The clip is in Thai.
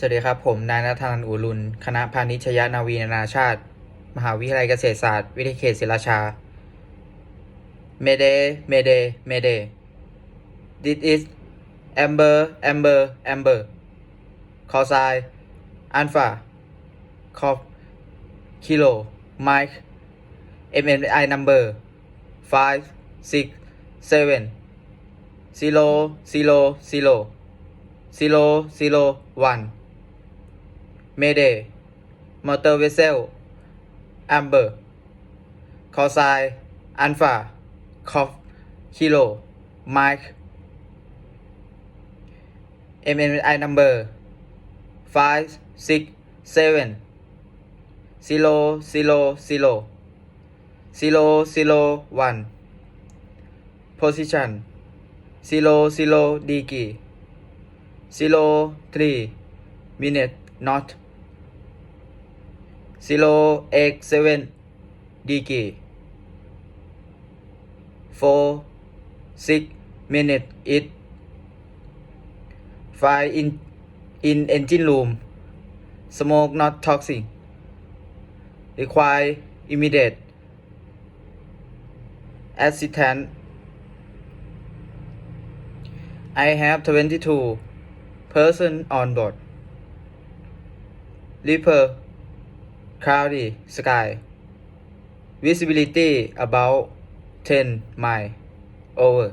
สวัสดีครับ ผม นายนัทธันอุรุณ คณะพาณิชยนาวีนานาชาติ มหาวิทยาลัยเกษตรศาสตร์ วิทยาเขตศิลาชา เมเดเมเดเมเด this is amber amber amber คอไซอันฟาคอฟคิโลไมค์ MMI number five six seven zero zero zero zero zero one เมเดมอเตอร์เวสเซลแอมเบอร์คอซอันฟาคอฟคิโลไมค์เอ็มเอ็มไอนัมเบอร์ห้าซิกเจซเศูนยซิโลซิโลซิโศูนย์ซิโลวันโพซิชันซิโลซิโลดีกีซิโลทรีมินิทนอตซิโลเอ็กเซเว่นดีกี four six minute it fire in in engine room smoke not toxic require immediate a s s i s t a n t I have 22 person on board l e a p e r cloudy sky visibility about 10 mile over